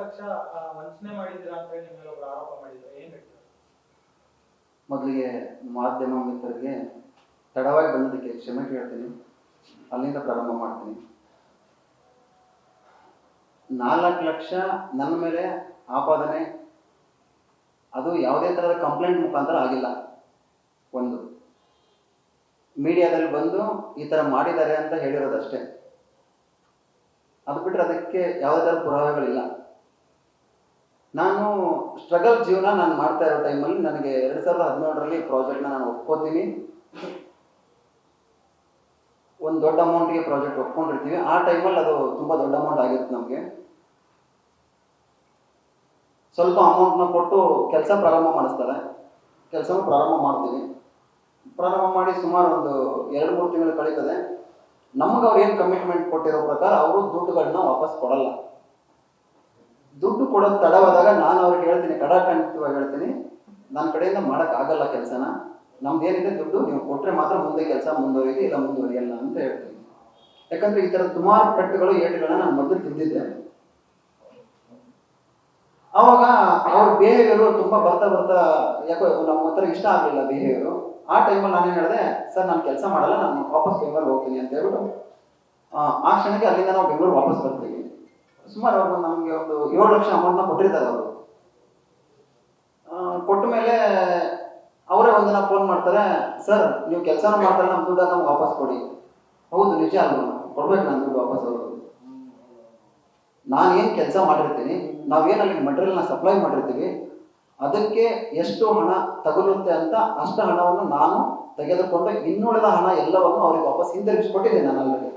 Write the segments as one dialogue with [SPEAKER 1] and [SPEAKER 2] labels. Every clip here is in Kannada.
[SPEAKER 1] ಲಕ್ಷ ವಂಚನೆ ಅಂತ ಹೇಳಿ ಆರೋಪ ಮಾಡಿದ್ರು. ಏನ್
[SPEAKER 2] ಮೊದಲಿಗೆ ಮಾಧ್ಯಮ ಮಿತ್ರರಿಗೆ ತಡವಾಗಿ ಬಂದದಕ್ಕೆ ಕ್ಷಮೆ ಕೇಳ್ತೀನಿ. ಅಲ್ಲಿಂದ ಪ್ರಾರಂಭ ಮಾಡ್ತೀನಿ. ನಾಲ್ಕು ಲಕ್ಷ ನನ್ನ ಮೇಲೆ ಆಪಾದನೆ, ಅದು ಯಾವುದೇ ಥರದ ಕಂಪ್ಲೇಂಟ್ ಮುಖಾಂತರ ಆಗಿಲ್ಲ. ಒಂದು. ಮೀಡಿಯಾದಲ್ಲಿ ಬಂದು ಈ ಥರ ಮಾಡಿದ್ದಾರೆ ಅಂತ ಹೇಳಿರೋದಷ್ಟೇ. ಅದು ಬಿಟ್ಟರೆ ಅದಕ್ಕೆ ಯಾವುದೇ ಥರ ಪುರಾವೆಗಳಿಲ್ಲ. ನಾನು ಸ್ಟ್ರಗಲ್ ಜೀವನ ನಾನು ಮಾಡ್ತಾ ಇರೋ ಟೈಮಲ್ಲಿ ನನಗೆ ಎರಡು ಸಾವಿರದ ಹದಿನೇಳರಲ್ಲಿ ಪ್ರಾಜೆಕ್ಟ್ನ ನಾನು ಒಪ್ಕೋತೀನಿ. ಒಂದು ದೊಡ್ಡ ಅಮೌಂಟ್ಗೆ ಪ್ರಾಜೆಕ್ಟ್ ಒಪ್ಕೊಂಡಿರ್ತೀವಿ. ಆ ಟೈಮಲ್ಲಿ ಅದು ತುಂಬ ದೊಡ್ಡ ಅಮೌಂಟ್ ಆಗಿರುತ್ತೆ ನಮಗೆ. ಸ್ವಲ್ಪ ಅಮೌಂಟ್ನ ಕೊಟ್ಟು ಕೆಲಸ ಪ್ರಾರಂಭ ಮಾಡಿಸ್ತಾರೆ. ಕೆಲಸನೂ ಪ್ರಾರಂಭ ಮಾಡ್ತೀವಿ. ಪ್ರಾರಂಭ ಮಾಡಿ ಸುಮಾರು ಒಂದು ಎರಡು ಮೂರು ತಿಂಗಳು ಕಳೀತದೆ. ನಮಗೆ ಅವ್ರು ಏನು ಕಮಿಟ್ಮೆಂಟ್ ಕೊಟ್ಟಿರೋ ಪ್ರಕಾರ ಅವರು ದುಡ್ಡುಗಳನ್ನ ವಾಪಸ್ ಕೊಡಲ್ಲ. ದುಡ್ಡು ಕೊಡೋದು ತಡವಾದಾಗ ನಾನು ಅವ್ರಿಗೆ ಹೇಳ್ತೀನಿ ಕಡಾಖಂಡಿತವಾಗಿ ಹೇಳ್ತೀನಿ. ನನ್ನ ಕಡೆಯಿಂದ ಮಾಡೋಕ್ಕಾಗಲ್ಲ ಕೆಲಸನ. ನಮ್ದು ಏನಿದೆ ದುಡ್ಡು, ನೀವು ಕೊಟ್ಟರೆ ಮಾತ್ರ ಮುಂದೆ ಕೆಲಸ ಮುಂದುವರಿಯುತ್ತೆ ಇಲ್ಲ ಮುಂದುವರಿಯಲ್ಲ ಅಂತ ಹೇಳ್ತೀನಿ. ಯಾಕಂದ್ರೆ ಈ ಥರ ಸುಮಾರು ಪೆಟ್ಟುಗಳು ಏಟುಗಳನ್ನ ನಾನು ಮೊದಲು ತಿಂದಿದ್ದೆ. ಅವಾಗ ಅವ್ರ ಬಿಹೇವಿಯರು ತುಂಬ ಬರ್ತಾ ಬರ್ತಾ, ಯಾಕೋ ನಮ್ಮ ಹತ್ರ ಇಷ್ಟ ಆಗಲಿಲ್ಲ ಬಿಹೇವಿಯರು ಆ ಟೈಮಲ್ಲಿ ನಾನೇನು ಹೇಳಿದೆ, ಸರ್, ನಾನು ಕೆಲಸ ಮಾಡಲ್ಲ, ನಾನು ವಾಪಸ್ ಬೆಂಗಳೂರು ಹೋಗ್ತೀನಿ ಅಂತ ಹೇಳ್ಬಿಟ್ಟು, ಆ ಕ್ಷಣಕ್ಕೆ ಅಲ್ಲಿಂದ ನಾವು ಬೆಂಗಳೂರು ವಾಪಸ್ ಬರ್ತೀವಿ. ಸುಮಾರು ಅವರು ನಮಗೆ ಒಂದು ಏಳು ಲಕ್ಷ ಅಮೌಂಟ್ನ ಕೊಟ್ಟಿರ್ತಾರೆ ಅವರು. ಕೊಟ್ಟ ಮೇಲೆ ಅವರೇ ಒಂದಿನ ಫೋನ್ ಮಾಡ್ತಾರೆ, ಸರ್, ನೀವು ಕೆಲಸ ಮಾಡ್ತಾರೆ ನಮ್ಮ ದುಡ್ಡು ನಮ್ಗೆ ವಾಪಸ್ ಕೊಡಿ. ಹೌದು, ನಿಜ ಅಲ್ಲ ಕೊಡ್ಬೇಕು ನಾನು ದುಡ್ಡು ವಾಪಸ್ ಅವರು. ನಾನೇನು ಕೆಲಸ ಮಾಡಿರ್ತೀನಿ ನಾವೇನು ಅಲ್ಲಿ ಮಟೀರಿಯಲ್ನ ಸಪ್ಲೈ ಮಾಡಿರ್ತೀವಿ, ಅದಕ್ಕೆ ಎಷ್ಟು ಹಣ ತಗುಲುತ್ತೆ ಅಂತ ಅಷ್ಟು ಹಣವನ್ನು ನಾನು ತೆಗೆದುಕೊಂಡು ಇನ್ನುಳಿದ ಹಣ ಎಲ್ಲವನ್ನು ಅವ್ರಿಗೆ ವಾಪಸ್ ಹಿಂದಿರುಗಿಸ್ಕೊಟ್ಟಿದ್ದೀನಿ ನಾನು ಆಲ್ರೆಡಿ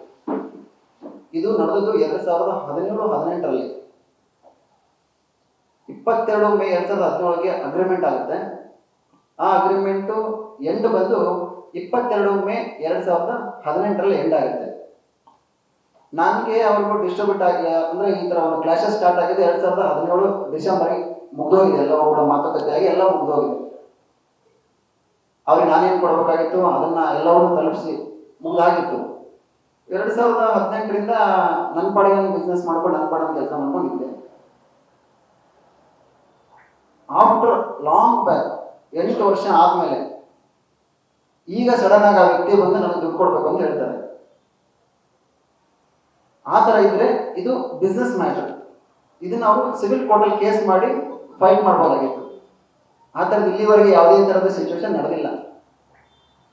[SPEAKER 2] ಇದು ನಡೆದದ್ದು ಎರಡು ಸಾವಿರದ ಹದಿನೇಳು, ಹದಿನೆಂಟರಲ್ಲಿ. ಇಪ್ಪತ್ತೆರಡು ಮೇ ಎರಡ್ ಸಾವಿರದ ಹದಿನೇಳಿಗೆ ಅಗ್ರಿಮೆಂಟ್ ಆಗುತ್ತೆ. ಆ ಅಗ್ರಿಮೆಂಟು ಎಂಡ್ ಬಂದು ಇಪ್ಪತ್ತೆರಡು ಮೇ ಎರಡ್ ಸಾವಿರದ ಹದಿನೆಂಟರಲ್ಲಿ ಎಂಡ್ ಆಗುತ್ತೆ. ನನಗೆ ಅವ್ರಿಗೂ ಡಿಸ್ಟ್ರಿಬ್ಯೂಟ್ ಆಗಿ ಅಂದ್ರೆ ಈ ತರ ಒಂದು ಕ್ಲಾಶಸ್ ಸ್ಟಾರ್ಟ್ ಆಗಿದೆ. ಎರಡ್ ಸಾವಿರದ ಹದಿನೇಳು ಡಿಸೆಂಬರ್ಗೆ ಮುಗ್ದೋಗಿದೆ. ಎಲ್ಲ ಕೂಡ ಮಾತುಕತೆ ಆಗಿ ಎಲ್ಲ ಮುಗ್ದೋಗಿದೆ. ಅವ್ರಿಗೆ ನಾನೇನು ಕೊಡಬೇಕಾಗಿತ್ತು? ಅದನ್ನ ಎಲ್ಲವನ್ನು ತಲುಪಿಸಿ. ಮುಗ್ದಾಗಿತ್ತು ಎರಡ್ ಸಾವಿರದ ಹದಿನೆಂಟರಿಂದ ನನ್ನ ಪಾಡಿಗೆ ಬಿಸ್ನೆಸ್ ಮಾಡ್ಕೊಂಡು ನನ್ನ ಪಾಡಿಗೆ ಕೆಲಸ ಮಾಡ್ಕೊಂಡಿದ್ದೆ. ಆಫ್ಟರ್ ಲಾಂಗ್ ಬ್ಯಾಕ್ ಎಂಟು ವರ್ಷ ಆದ್ಮೇಲೆ, ಈಗ ಸಡನ್ ಆಗಿ ಆ ವ್ಯಕ್ತಿ ಬಂದು ನನಗೆ ದುಡ್ಡು ಕೊಡ್ಬೇಕು ಅಂತ ಹೇಳ್ತಾರೆ. ಆ ಥರ ಇದ್ರೆ ಇದು ಬಿಸ್ನೆಸ್ ಮ್ಯಾಟರ್ ಇದನ್ನ ಅವರು ಸಿವಿಲ್ ಕೋರ್ಟಲ್ಲಿ ಕೇಸ್ ಮಾಡಿ ಫೈಟ್ ಮಾಡ್ಬೋದಾಗಿತ್ತು. ಆ ಥರದ್ದು ಇಲ್ಲಿವರೆಗೆ ಯಾವುದೇ ಥರದ ಸಿಚುವೇಶನ್ ನಡೆದಿಲ್ಲ.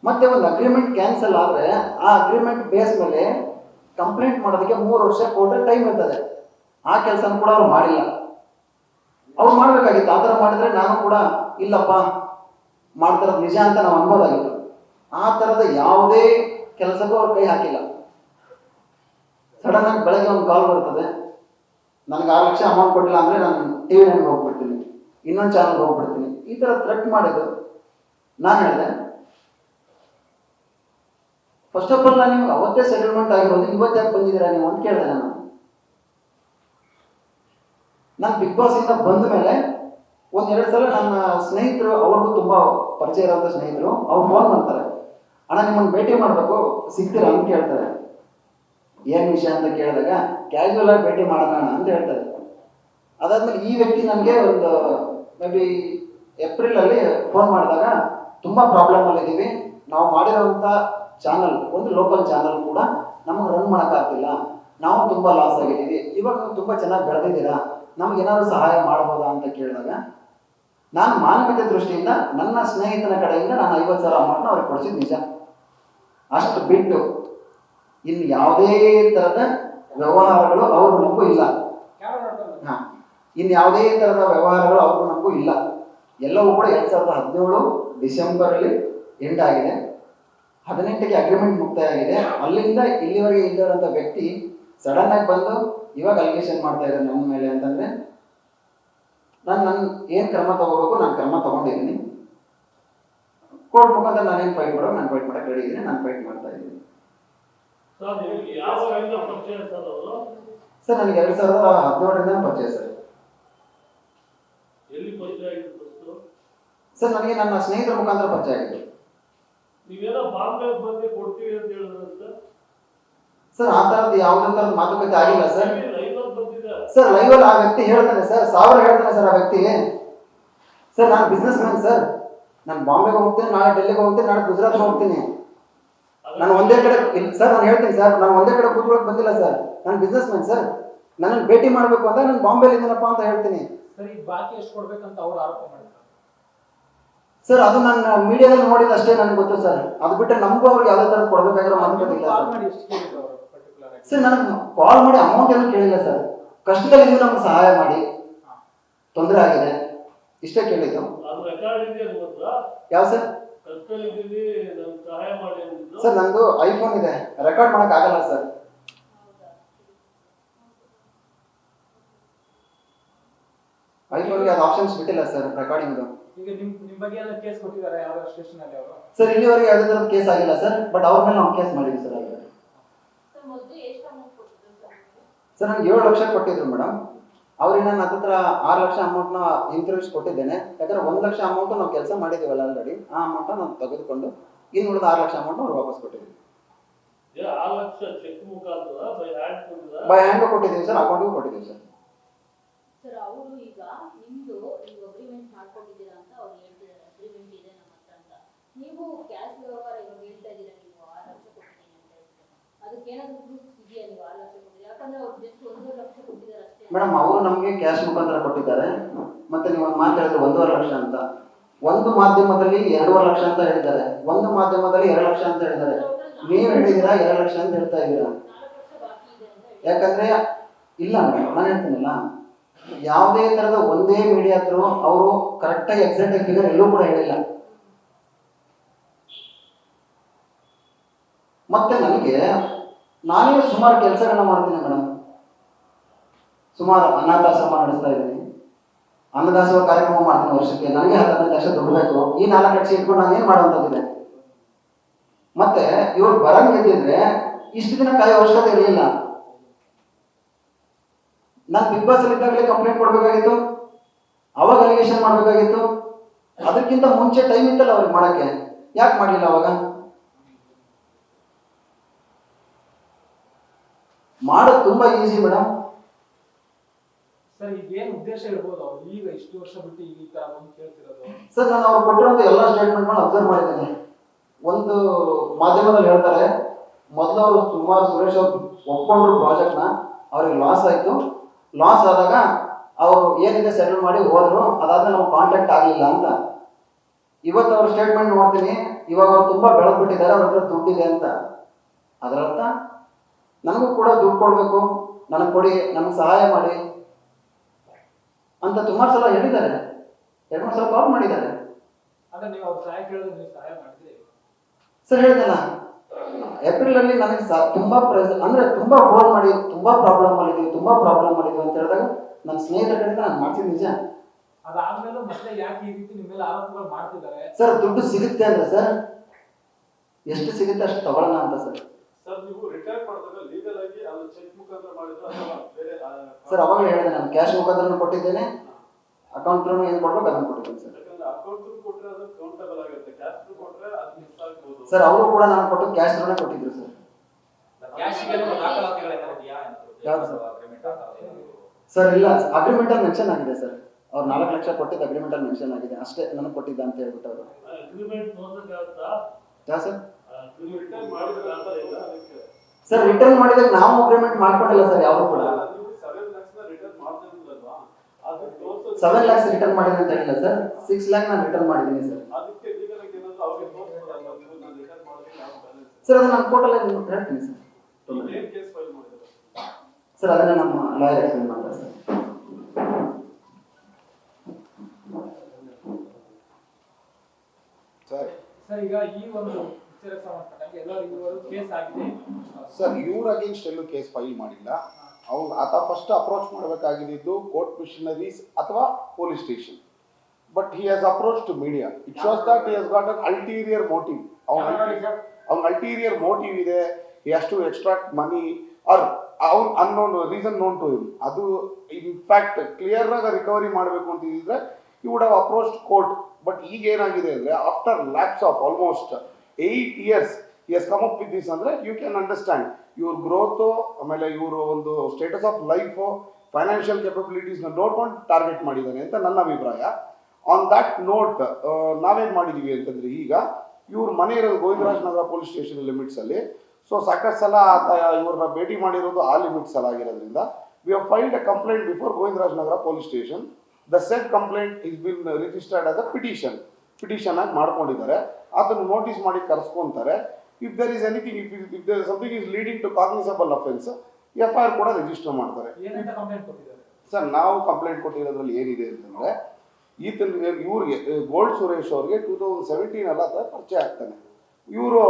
[SPEAKER 2] ಮತ್ತೆ ಒಂದು ಅಗ್ರಿಮೆಂಟ್ ಕ್ಯಾನ್ಸಲ್ ಆದರೆ ಆ ಅಗ್ರಿಮೆಂಟ್ ಬೇಸ್ ಮೇಲೆ ಕಂಪ್ಲೇಂಟ್ ಮಾಡೋದಕ್ಕೆ ಮೂರು ವರ್ಷ ಕೋರ್ಟಲ್ಲಿ ಟೈಮ್ ಇರ್ತದೆ. ಆ ಕೆಲಸನ ಕೂಡ ಅವ್ರು ಮಾಡಿಲ್ಲ. ಅವ್ರು ಮಾಡಬೇಕಾಗಿತ್ತು. ಆ ಥರ ಮಾಡಿದ್ರೆ ನಾನು ಕೂಡ ಇಲ್ಲಪ್ಪ, ಮಾಡ್ತಿರೋದು ನಿಜ ಅಂತ ನಾವು ಅನ್ಬೋದಾಗಿತ್ತು. ಆ ಥರದ ಯಾವುದೇ ಕೆಲಸಕ್ಕೂ ಅವ್ರು ಕೈ ಹಾಕಿಲ್ಲ. ಸಡನ್ ಆಗಿ ಬೆಳಗ್ಗೆ ಒಂದು ಕಾಲ್ ಬರ್ತದೆ. ನನಗೆ ಆರು ಲಕ್ಷ ಅಮೌಂಟ್ ಕೊಟ್ಟಿಲ್ಲ ಅಂದರೆ ನಾನು ಟಿ ವಿ ಹೋಗ್ಬಿಡ್ತೀನಿ. ಇನ್ನೊಂದು ಚಾನಲ್ಗೆ ಹೋಗ್ಬಿಡ್ತೀನಿ. ಈ ಥರ ಥ್ರೆಟ್ ಮಾಡಿದ್ರು ನಾನು ಹೇಳಿದೆ ಫಸ್ಟ್ ಆಫ್ ಆಲ್ ನಾನು ನಿಮ್ಗೆ ಅವತ್ತೇ ಸೆಟಲ್ಮೆಂಟ್ ಆಗಿರೋದು, ಇವತ್ತು ಯಾಕೆ ಬಂದಿದ್ದೀರಾ ನೀವು ಅಂತ ಕೇಳಿದೆ ನಾನು. ನಾನು ಬಿಗ್ ಬಾಸ್ ಇಂದ ಬಂದ ಮೇಲೆ ಒಂದೆರಡು ಸಲ ನನ್ನ ಸ್ನೇಹಿತರು, ಅವ್ರಿಗೂ ತುಂಬಾ ಪರಿಚಯ ಇರೋಂಥ ಸ್ನೇಹಿತರು, ಅವ್ರು ಫೋನ್ ಮಾಡ್ತಾರೆ. ಅಣ್ಣ, ನಿಮ್ಮನ್ನು ಭೇಟಿ ಮಾಡಬೇಕು, ಸಿಗ್ತೀರಾ? ಅಂತ ಕೇಳ್ತಾರೆ. ಏನು ವಿಷಯ? ಅಂತ ಕೇಳಿದಾಗ ಕ್ಯಾಶುವಲ್ ಆಗಿ ಭೇಟಿ ಮಾಡೋಣ ಅಂತ ಹೇಳ್ತಾರೆ. ಅದಾದ್ಮೇಲೆ ಈ ವ್ಯಕ್ತಿ ನನಗೆ ಒಂದು ಮೇ ಬಿ ಏಪ್ರಿಲ್ ಅಲ್ಲಿ ಫೋನ್ ಮಾಡಿದಾಗ, ತುಂಬಾ ಪ್ರಾಬ್ಲಮ್ ಅಲ್ಲಿ ಇದೀವಿ ನಾವು ಮಾಡಿರೋಂಥ ಚಾನಲ್ ಒಂದು ಲೋಕಲ್ ಚಾನಲ್ ಕೂಡ ನಮಗೆ ರನ್ ಮಾಡೋಕ್ಕಾಗ್ತಿಲ್ಲ ನಾವು ತುಂಬಾ ಲಾಸ್ ಆಗಿದ್ದೀವಿ. ಇವಾಗ ನೀವು ತುಂಬಾ ಚೆನ್ನಾಗಿ ಬೆಳೆದಿದ್ದೀರಾ? ನಮ್ಗೆ ಏನಾದ್ರು ಸಹಾಯ ಮಾಡ್ಬೋದಾ ಅಂತ ಕೇಳಿದಾಗ, ನಾನು ಮಾನವೀಯ ದೃಷ್ಟಿಯಿಂದ, ನನ್ನ ಸ್ನೇಹಿತನ ಕಡೆಯಿಂದ ನಾನು ಐವತ್ತು ಸಾವಿರ ಅಮೌಂಟ್ನ ಅವ್ರಿಗೆ ಕೊಡಿಸಿದ್ ನಿಜ. ಅಷ್ಟು ಬಿಟ್ಟು ಇನ್ನು ಯಾವುದೇ ಥರದ ವ್ಯವಹಾರಗಳು ಅವ್ರ ನಮಗೂ ಇಲ್ಲ. ಹಾಂ ಇನ್ನು ಯಾವುದೇ ಥರದ ವ್ಯವಹಾರಗಳು ಅವ್ರ ನಮಗೂ ಇಲ್ಲ. ಎಲ್ಲವೂ ಕೂಡ ಎರಡು ಸಾವಿರದ ಹದಿನೇಳು ಡಿಸೆಂಬರಲ್ಲಿ ಎಂಡ್ ಆಗಿದೆ. ಹದಿನೆಂಟಕ್ಕೆ ಅಗ್ರಿಮೆಂಟ್ ಮುಕ್ತಾಯ ಆಗಿದೆ ಅಲ್ಲಿಂದ ಇಲ್ಲಿವರೆಗೆ ಇಲ್ಲಿರುವಂಥ ವ್ಯಕ್ತಿ ಸಡನ್ ಆಗಿ ಬಂದು ಇವಾಗ ಅಲಿಗೇಷನ್ ಮಾಡ್ತಾ ಇದ್ದಾರೆ ನಮ್ಮ ಮೇಲೆ ಅಂತಂದ್ರೆ ನಾನು ನನ್ನ ಏನು ಕ್ರಮ ತಗೋಬೇಕು ನಾನು ಕ್ರಮ ತಗೊಂಡಿದ್ದೀನಿ. ಕೋರ್ಟ್ ಮುಖಾಂತರ ನಾನೇನು ಫೈಟ್ ಮಾಡೋ ನಾನು ಫೈಟ್ ಮಾಡಕ್ಕೆ ರೆಡಿ ಇದ್ದೀನಿ ನಾನು ಫೈಟ್ ಮಾಡ್ತಾ ಇದ್ದೀನಿ.
[SPEAKER 3] ಸರ್
[SPEAKER 2] ನನಗೆ ಎರಡು ಸಾವಿರದ ಹದಿನೇಳರಿಂದ ಪರಿಚಯ ಸರ್ ಸರ್ ನನಗೆ ನನ್ನ ಸ್ನೇಹಿತರ ಮುಖಾಂತರ ಪರಿಚಯ ಆಗಿದೆ
[SPEAKER 3] ನೀವೇನೋ ಬಾಂಬೆ ಬಂದು ಕೊಡ್ತೀವಿ ಅಂತ ಹೇಳಿದ್ರಂತೆ
[SPEAKER 2] ಸರ್ ಆ ಥರದ್ದು ಯಾವುದೇ ಥರದ ಮಾತುಕತೆ ಆಗಿಲ್ಲ ಸರ್.
[SPEAKER 3] ಲೈವ್ ಬಂದಿದೆ
[SPEAKER 2] ಸರ್ ಲೈವಲ್ಲಿ ಆ ವ್ಯಕ್ತಿ ಹೇಳ್ತಾನೆ ಸರ್ ಸಾವಿರ ಹೇಳ್ತಾನೆ ಸರ್ ಆ ವ್ಯಕ್ತಿ. ಸರ್ ನಾನು ಬಿಸ್ನೆಸ್ ಮ್ಯಾನ್ ಸರ್. ನಾನು ಬಾಂಬೆಗೆ ಹೋಗ್ತೀನಿ ನಾಳೆ ಡೆಲ್ಲಿಗೆ ಹೋಗ್ತೀನಿ ನಾಳೆ ಗುಜರಾತ್ಗೆ ಹೋಗ್ತೀನಿ. ನಾನು ಒಂದೇ ಕಡೆ ಇಲ್ಲ ಸರ್ ನಾನು ಹೇಳ್ತೀನಿ ಸರ್ ನಾನು ಒಂದೇ ಕಡೆ ಕೂತ್ಕೊಳ್ಳೋಕೆ ಬಂದಿಲ್ಲ ಸರ್. ನಾನು ಬಿಸ್ನೆಸ್ ಮ್ಯಾನ್ ಸರ್. ನನ್ನನ್ನು ಭೇಟಿ ಮಾಡಬೇಕು ಅಂತ ನಾನು ಬಾಂಬೆಲಿ ಇದ್ದೀನಪ್ಪ ಅಂತ ಹೇಳ್ತೀನಿ.
[SPEAKER 1] ಸರ್ ಈಗ ಬಾಕಿ ಎಷ್ಟು ಕೊಡ್ಬೇಕಂತ ಅವ್ರು ಆರೋಪ ಮಾಡಿದ್ರು?
[SPEAKER 2] ಸರ್ ಅದು ನಾನು ಮೀಡಿಯಾದಲ್ಲಿ ನೋಡಿದ ಅಷ್ಟೇ ನನಗೆ ಗೊತ್ತು ಸರ್ ಅದು ಬಿಟ್ಟರೆ ನಮಗೂ ಅವ್ರಿಗೆ ಯಾವುದೇ ಥರ ಕೊಡಬೇಕಾಗಿರೋ ಮಾತುಕತೆ ಇಲ್ಲ ಸರ್ ನನಗೆ ಕಾಲ್ ಮಾಡಿ ಅಮೌಂಟ್ ಏನು ಕೇಳಿಲ್ಲ ಸರ್ ಕಷ್ಟದಲ್ಲಿ ನೀವು ನಮ್ಗೆ ಸಹಾಯ ಮಾಡಿ. ತೊಂದರೆ ಆಗಿದೆ. ಇಷ್ಟೇ ಕೇಳಿದ್ದು. ಯಾವ ಸರ್ ಸರ್ ನಂದು ಐಫೋನ್ ಇದೆ. ರೆಕಾರ್ಡ್ ಮಾಡೋಕ್ಕಾಗಲ್ಲ ಆಗಲ್ಲ ಸರ್ ಐಫೋನ್ಗೆ ಅದು ಆಪ್ಷನ್ಸ್ ಬಿಟ್ಟಿಲ್ಲ ಸರ್ ರೆಕಾರ್ಡಿಂಗ್ದು
[SPEAKER 1] ಈಗ ನಿಮ್ ನಿಮ್ ಬಗ್ಗೆ ಎಲ್ಲ ಕೇಸ್ ಕೊಟ್ಟಿದ್ದಾರೆ ಯಾವ ಸ್ಟೇಷನ್ ಅಲ್ಲಿ ಅವರು?
[SPEAKER 2] ಸರ್ ಇಲ್ಲಿವರೆಗೆ ಯಾವುದೇ ಥರದ ಕೇಸ್ ಆಗಿಲ್ಲ ಸರ್ ಬಟ್ ಅವ್ರ ಮೇಲೆ ನಾವು ಕೇಸ್ ಮಾಡಿದ್ವಿ ಸರ್ ಅಲ್ಲಿ
[SPEAKER 4] ಸರ್ ಮೊದಲು ಎಷ್ಟು ಅಮೌಂಟ್ ಕೊಟ್ಟಿದ್ರು ಸರ್
[SPEAKER 2] ಸರ್ ನನಗೆ ಏಳು ಲಕ್ಷ ಕೊಟ್ಟಿದ್ರು ಮೇಡಮ್ ಅವ್ರಿಗೆ ನಾನು ಹತ್ರ ಆರು ಲಕ್ಷ ಅಮೌಂಟ್ನ ಹಿಂತಿರುಗಿಸಿ ಕೊಟ್ಟಿದ್ದೇನೆ. ಯಾಕಂದ್ರೆ ಒಂದು ಲಕ್ಷ ಅಮೌಂಟ್ ನಾವು ಕೆಲಸ ಮಾಡಿದ್ದೀವಲ್ಲ ಆಲ್ರೆಡಿ ಆ ಅಮೌಂಟ್ ನಾವು ತೆಗೆದುಕೊಂಡು ಇನ್ನು ಉಳಿದ ಆರು ಲಕ್ಷ ಅಮೌಂಟ್ ಅವ್ರು ವಾಪಸ್ ಕೊಟ್ಟಿದ್ದೀವಿ.
[SPEAKER 3] ಬೈ ಹ್ಯಾಂಡು
[SPEAKER 2] ಕೊಟ್ಟಿದ್ದೀವಿ ಸರ್ ಅಕೌಂಟ್ಗೂ ಕೊಟ್ಟಿದ್ದೀವಿ ಸರ್
[SPEAKER 4] ಸರ್ ಅವರು ಈಗ ನಿಮ್ದು ನೀವು ಅಗ್ರಿಮೆಂಟ್ ಮಾಡ್ಕೊಂಡಿದ್ದೀರಾ ಅಂತ ಅವ್ರು ಹೇಳ್ತಿದ್ದಾರೆ. ಅಗ್ರಿಮೆಂಟ್ ಇದೆ ನಮ್ಮ ಹತ್ರ ಅಂತ. ನೀವು ಕ್ಯಾಶ್ ವ್ಯವಹಾರ ಇವಾಗ ಹೇಳ್ತಾ ಇದ್ದೀರಾ ನೀವು ಆರು ಲಕ್ಷ ಕೊಟ್ಟಿದ್ದೀನಿ ಅಂತ ಅದಕ್ಕೆ ಅದಕ್ಕೇನಾದ್ರೂ ಪ್ರೂಫ್ ಇದೆಯಾ ನೀವು ಆರು ಲಕ್ಷ ಕೊಟ್ಟಿದ್ದೀರಾ? ಯಾಕಂದ್ರೆ ಅವ್ರು ಜಸ್ಟ್ ಒಂದೂವರೆ ಲಕ್ಷ ಕೊಟ್ಟಿದ್ದಾರೆ ಅಷ್ಟೇ.
[SPEAKER 2] ಮೇಡಮ್ ಅವರು ನಮಗೆ ಕ್ಯಾಶ್ ಮುಖಾಂತರ ಕೊಟ್ಟಿದ್ದಾರೆ. ಮತ್ತೆ ನೀವು ಒಂದು ಮಾತು ಹೇಳಿದ್ರೆ ಒಂದೂವರೆ ಲಕ್ಷ ಅಂತ. ಒಂದು ಮಾಧ್ಯಮದಲ್ಲಿ ಎರಡೂವರೆ ಲಕ್ಷ ಅಂತ ಹೇಳಿದ್ದಾರೆ. ಒಂದು ಮಾಧ್ಯಮದಲ್ಲಿ ಎರಡು ಲಕ್ಷ ಅಂತ ಹೇಳಿದ್ದಾರೆ. ನೀವು ಹೇಳಿದ್ದೀರಾ ಎರಡು ಲಕ್ಷ ಅಂತ ಹೇಳ್ತಾ ಇದ್ದೀರಾ? ಯಾಕಂದ್ರೆ ಇಲ್ಲ ಮೇಡಮ್ ನಾನು ಹೇಳ್ತೀನಲ್ಲ. ಯಾವುದೇ ತರದ ಒಂದೇ ಮೀಡಿಯಾ ಹತ್ರ ಅವರು ಕರೆಕ್ಟಾಗಿ ಎಕ್ಸಾಕ್ಟ್ ಫಿಗರ್ ಎಲ್ಲೂ ಕೂಡ ಹೇಳಿಲ್ಲ. ಮತ್ತೆ ನನಗೆ ನಾನೇ ಸುಮಾರು ಕೆಲಸಗಳನ್ನ ಮಾಡ್ತೀನಿ ಮೇಡಮ್. ಸುಮಾರು ಅನಾಥಾಶ್ರಮ ನಡೆಸ್ತಾ ಇದ್ದೀನಿ. ಅನ್ನದಾಸೋಹ ಕಾರ್ಯಕ್ರಮ ಮಾಡ್ತೀನಿ ವರ್ಷಕ್ಕೆ. ನನಗೆ ಹತ್ತತ್ತು ಲಕ್ಷ ದುಡ್ಡು ಬೇಕು. ಈ ನಾಲ್ಕು ಲಕ್ಷ ಇಟ್ಕೊಂಡು ನಾನು ಏನು ಮಾಡುವಂಥದ್ದಿದೆ? ಮತ್ತೆ ಇವ್ರು ಬರಂಗಿದ್ದಿದ್ರೆ ಇಷ್ಟು ದಿನ ಕಾಯೋ ಅವಶ್ಯಕತೆ ಇರಲಿಲ್ಲ. ನಾನು ಬಿಗ್ ಬಾಸ್ ಅಲ್ಲಿ ಇದ್ದಾಗಲೇ ಕಂಪ್ಲೇಂಟ್ ಕೊಡಬೇಕಾಗಿತ್ತು. ಅವಾಗ ಅಲಿಗೇಷನ್ ಮಾಡಬೇಕಾಗಿತ್ತು. ಅದಕ್ಕಿಂತ ಮುಂಚೆ ಟೈಮ್ ಇತ್ತಲ್ಲ ಅವ್ರಿಗೆ ಮಾಡಕ್ಕೆ. ಯಾಕೆ ಮಾಡಲಿಲ್ಲ ಅವಾಗ? ಮಾಡೋದು ತುಂಬಾ ಈಸಿ ಮೇಡಮ್
[SPEAKER 1] ಸರ್ ಈಗ ಏನು ಉದ್ದೇಶ ಇರ್ಬೋದು ಅವ್ರು ಈಗ ಇಷ್ಟು ವರ್ಷ ಬಿಟ್ಟು ಈಗ ಈ ತರ ಬಂದು ಕೇಳ್ತಿರೋದು.
[SPEAKER 2] ಸರ್ ನಾನು ಅವ್ರು ಕೊಟ್ಟಿರುವಂತ ಎಲ್ಲ ಸ್ಟೇಟ್ಮೆಂಟ್ಗಳನ್ನ ಅಬ್ಸರ್ವ್ ಮಾಡಿದ್ದೇನೆ. ಒಂದು ಮಾಧ್ಯಮದಲ್ಲಿ ಹೇಳ್ತಾರೆ ಮೊದಲು ಅವರು ಸುಮಾರು ಸುರೇಶ್ ಅವರು ಒಪ್ಕೊಂಡ್ರು ಪ್ರಾಜೆಕ್ಟ್ನ ಅವ್ರಿಗೆ ಲಾಸ್ ಆಯಿತು. ಲಾಸ್ ಆದಾಗ ಅವರು ಏನಿದೆ ಸೆಟಲ್ ಮಾಡಿ ಹೋದ್ರು ಅದಾದ್ಮೇಲೆ ನಾವು ಕಾಂಟ್ಯಾಕ್ಟ್ ಆಗಲಿಲ್ಲ ಅಂತ. ಇವತ್ತು ಅವ್ರ ಸ್ಟೇಟ್ಮೆಂಟ್ ನೋಡ್ತೀನಿ ಇವಾಗ ಅವ್ರು ತುಂಬ ಬೆಳೆದ್ಬಿಟ್ಟಿದ್ದಾರೆ ಅವ್ರ ಹತ್ರ ದುಡ್ಡಿದೆ ಅಂತ. ಅದರರ್ಥ ನನಗೂ ಕೂಡ ದುಡ್ಡು ಕೊಡಬೇಕು ನನಗೆ ಕೊಡಿ ನನಗೆ ಸಹಾಯ ಮಾಡಿ ಅಂತ ಸುಮಾರು ಸಲ ಹೇಳಿದ್ದಾರೆ. ಎರಡು ಮೂರು ಸಲ ಕಾಲ್ ಮಾಡಿದ್ದಾರೆ. ಸರ್ ಹೇಳಿದಲ್ಲ ಏಪ್ರಿಲ್ ಅಲ್ಲಿ ನನಗೆ ಸಾ ತುಂಬಾ ಪ್ರೆಸ್ ಅಂದ್ರೆ ತುಂಬಾ ಫೋನ್ ಮಾಡಿ ತುಂಬಾ ಪ್ರಾಬ್ಲಮ್ ಮಾಡಿದ್ವಿ ತುಂಬಾ ಪ್ರಾಬ್ಲಮ್ ಮಾಡಿದ್ವಿ ಅಂತ ಹೇಳಿದಾಗ ನನ್ನ ಸ್ನೇಹಿತರ ಕಡೆಯಿಂದ ನಾನು ಮಾಡ್ತೀನಿ ನಿಜ.
[SPEAKER 1] ಅದಾದ್ಮೇಲೂ ಮತ್ತೆ ಯಾಕೆ ಈ ರೀತಿ ನಿಮ್ಮ ಮೇಲೆ ಆರೋಪಗಳು ಮಾಡ್ತಿದ್ದಾರೆ?
[SPEAKER 2] ಸರ್ ದುಡ್ಡು ಸಿಗುತ್ತೆ ಅಂದ್ರೆ ಸರ್ ಎಷ್ಟು ಸಿಗುತ್ತೆ ಅಷ್ಟು ತಗೊಳ್ಳೋಣ ಅಂತ ಸರ್.
[SPEAKER 5] ಸರ್ ನೀವು ರಿಟೈರ್ ಮಾಡಿದಾಗ ಲೀಗಲ್ ಆಗಿ ಅದು ಚೆಕ್ ಮುಖಾಂತರ ಮಾಡಿದ್ರು ಅಥವಾ ಬೇರೆ
[SPEAKER 2] ಸರ್ ಅವಾಗಲೇ ಹೇಳಿದೆ ನಾನು ಕ್ಯಾಶ್ ಮುಖಾಂತರ ಕೊಟ್ಟಿದ್ದೇನೆ. ಅಕೌಂಟ್ ಏನು ಕೊಡ್ಬೇಕು ಅದನ್ನು ಕೊಟ್ಟಿದ್ದೇನೆ ಸರ್.
[SPEAKER 5] ಯಾಕಂದ್ರೆ ಅಕೌಂಟ್ ಕೊಟ್ಟರೆ ಅದು ಕೌಂಟಬಲ್ ಆಗುತ್ತೆ ಕ್ಯಾಶ್ ಕೊಟ್ರೆ ಅದು ಮಿಸ್ ಆಗ್ಬೋದು
[SPEAKER 2] ಸರ್ ಅವರು ಕೂಡ ನಾನು ಕೊಟ್ಟು ಕ್ಯಾಶ್ ರೋನೇ ಕೊಟ್ಟಿದ್ರು ಸರ್ ಸರ್? ಸರ್ ಇಲ್ಲ ಅಗ್ರಿಮೆಂಟ್ ಅಲ್ಲಿ ಮೆನ್ಷನ್ ಆಗಿದೆ ಸರ್ ಅವ್ರು ನಾಲ್ಕು ಲಕ್ಷ ಕೊಟ್ಟಿದ್ದ ಅಗ್ರಿಮೆಂಟ್ ಅಲ್ಲಿ ಮೆನ್ಷನ್ ಆಗಿದೆ. ಅಷ್ಟೇ ನನಗೆ ಕೊಟ್ಟಿದ್ದ ಅಂತ ಹೇಳ್ಬಿಟ್ಟು ಅವರು. ಸರ್ ಸರ್ ರಿಟರ್ನ್ ಮಾಡಿದಾಗ ನಾವು ಅಗ್ರಿಮೆಂಟ್ ಮಾಡ್ಕೊಂಡಿಲ್ಲ ಸರ್ ಯಾವಾಗ ಕೂಡ.
[SPEAKER 5] ಸೆವೆನ್ ಲ್ಯಾಕ್ಸ್ ರಿಟರ್ನ್ ಮಾಡಿದ್ರೆ ಅದು ತೋರ್ಸೋದು
[SPEAKER 2] ಸೆವೆನ್ ಲ್ಯಾಕ್ಸ್ ರಿಟರ್ನ್ ಮಾಡಿದ್ದೀನಿ ಅಂತ ಹೇಳಿಲ್ಲ ಸರ್ ಸಿಕ್ಸ್ ಲ್ಯಾಕ್ ನಾನು ರಿಟರ್ನ್ ಮಾಡಿದ್ದೀನಿ ಸರ್ ಸರ್ ಅದನ್ನ ನಾನು ಕೋರ್ಟಲ್ಲಿ ಹೇಳ್ತೀನಿ ಸರ್ ತೊಂದ್ರೆ
[SPEAKER 5] ಕೇಸ್ ಫೈಲ್ ಮಾಡಿದ್ರೆ?
[SPEAKER 2] ಸರ್ ಅದನ್ನ ನಮ್ಮ ಲಾಯರ್ ಎಕ್ಸ್ಪ್ಲೇನ್ ಮಾಡ್ತಾರೆ ಸರ್
[SPEAKER 6] ಸರ್
[SPEAKER 1] ಸರ್ ಈಗ ಈ ಒಂದು
[SPEAKER 6] ಸರ್ ಇವ್ರ ಅಗೇನ್ಸ್ಟ್ ಎಲ್ಲೂ ಕೇಸ್ ಫೈಲ್ ಮಾಡಿಲ್ಲ. ಅವ್ರು ಆತ ಫಸ್ಟ್ ಅಪ್ರೋಚ್ ಮಾಡಬೇಕಾಗಿದ್ದು ಕೋರ್ಟ್ ಮಿಷನರೀಸ್ ಅಥವಾ police station but he has approach to media it shows that he has got an ulterior motive ಅವ್ನ ಅವ್ನ ಅಲ್ಟೀರಿಯರ್ ಮೋಟಿವ್ ಇದೆ ಎಷ್ಟು ಎಕ್ಸ್ಟ್ರಾಕ್ಟ್ ಮನಿ ಆರ್ ಅವ್ನ unknown reason known to him ಅದು ಇನ್ಫ್ಯಾಕ್ಟ್ ಕ್ಲಿಯರ್ ಆಗಿ ರಿಕವರಿ ಮಾಡಬೇಕು ಅಂತಿದ್ರೆ you would have approach court but ಈಗ ಏನಾಗಿದೆ ಅಂದ್ರೆ after lapse of almost eight years is come up with this ಅಂದ್ರೆ ಯು ಕ್ಯಾನ್ ಅಂಡರ್ಸ್ಟ್ಯಾಂಡ್ ಇವ್ರ ಗ್ರೋತು ಆಮೇಲೆ ಇವರು ಒಂದು ಸ್ಟೇಟಸ್ ಆಫ್ ಲೈಫು ಫೈನಾನ್ಷಿಯಲ್ ಕೆಪಬಿಲಿಟೀಸ್ನ ನೋಡ್ಕೊಂಡು ಟಾರ್ಗೆಟ್ ಮಾಡಿದ್ದಾನೆ ಅಂತ ನನ್ನ ಅಭಿಪ್ರಾಯ. ಆನ್ ದಟ್ ನೋಟ್ ನಾವೇನು ಮಾಡಿದ್ದೀವಿ ಅಂತಂದ್ರೆ ಈಗ ಇವ್ರ ಮನೆ ಇರೋದು ಗೋವಿಂದರಾಜ್ ನಗರ ಪೊಲೀಸ್ ಸ್ಟೇಷನ್ ಲಿಮಿಟ್ಸಲ್ಲಿ. ಸೊ ಸಾಕಷ್ಟು ಸಲ ಆತ ಇವ್ರನ್ನ ಭೇಟಿ ಮಾಡಿರೋದು ಆ ಲಿಮಿಟ್ಸ್ ಅಲ್ಲಿ ಆಗಿರೋದ್ರಿಂದ we have filed a complaint before Govindaraj Nagar police station. The said complaint is been registered as a petition petition ಆಗಿ ಮಾಡ್ಕೊಂಡಿದ್ದಾರೆ. ಅದನ್ನು ನೋಟಿಸ್ ಮಾಡಿ ಕರೆಸ್ಕೊಂತಾರೆ. If there is anything if if there something is leading to cognisable offence F I R ಕೂಡ ರಿಜಿಸ್ಟರ್ ಮಾಡ್ತಾರೆ. ಸರ್ ನಾವು ಕಂಪ್ಲೇಂಟ್ ಕೊಟ್ಟಿರೋದ್ರಲ್ಲಿ ಏನಿದೆ ಅಂತಂದ್ರೆ ಈತನ ಇವ್ರಿಗೆ ಗೋಲ್ಡ್ ಸುರೇಶ್ ಅವ್ರಿಗೆ ಟೂ ತೌಸಂಡ್ ಸೆವೆಂಟೀನ್ ಅಲ್ಲ ಆತ ಪರಿಚಯ ಆಗ್ತಾನೆ. ಇವರು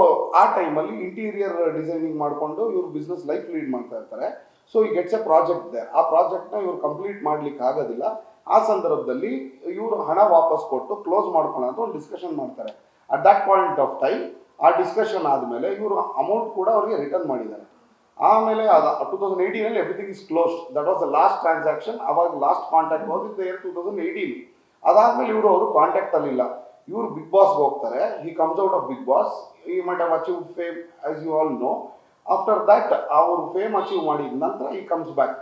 [SPEAKER 6] ಆ ಟೈಮಲ್ಲಿ ಇಂಟೀರಿಯರ್ ಡಿಸೈನಿಂಗ್ ಮಾಡಿಕೊಂಡು ಇವರು ಬಿಸ್ನೆಸ್ ಲೈಫ್ ಲೀಡ್ ಮಾಡ್ತಾ ಇರ್ತಾರೆ. ಸೊ ಈ ಗೆಟ್ಸ್ ಎ ಪ್ರಾಜೆಕ್ಟ್ ಇದೆ ಆ ಪ್ರಾಜೆಕ್ಟ್ನ ಇವರು ಕಂಪ್ಲೀಟ್ ಮಾಡ್ಲಿಕ್ಕೆ ಆಗೋದಿಲ್ಲ. ಆ ಸಂದರ್ಭದಲ್ಲಿ ಇವರು ಹಣ ವಾಪಸ್ ಕೊಟ್ಟು ಕ್ಲೋಸ್ ಮಾಡ್ಕೊಳ್ಳೋ ಅಂತ ಒಂದು ಡಿಸ್ಕಷನ್ ಮಾಡ್ತಾರೆ. At that point of time ಆ ಡಿಸ್ಕಷನ್ ಆದಮೇಲೆ ಇವರು ಅಮೌಂಟ್ ಕೂಡ ಅವರಿಗೆ ರಿಟರ್ನ್ ಮಾಡಿದ್ದಾರೆ. ಆಮೇಲೆ ಅದು two thousand ಏಯ್ಟೀನಲ್ಲಿ everything is close that was the last transaction ಅವಾಗ last contact was in the year two thousand eighteen ಅದಾದ್ಮೇಲೆ ಇವರು ಅವರು ಕಾಂಟ್ಯಾಕ್ಟ್ ಅಲ್ಲಿ ಇಲ್ಲ ಇವ್ರು ಬಿಗ್ ಬಾಸ್ಗೆ ಹೋಗ್ತಾರೆ. He comes out of Bigg Boss he might have achieve fame as you all know after that ಅವರು ಫೇಮ್ ಅಚೀವ್ ಮಾಡಿದ ನಂತರ ಈ ಕಮ್ಸ್ ಬ್ಯಾಕ್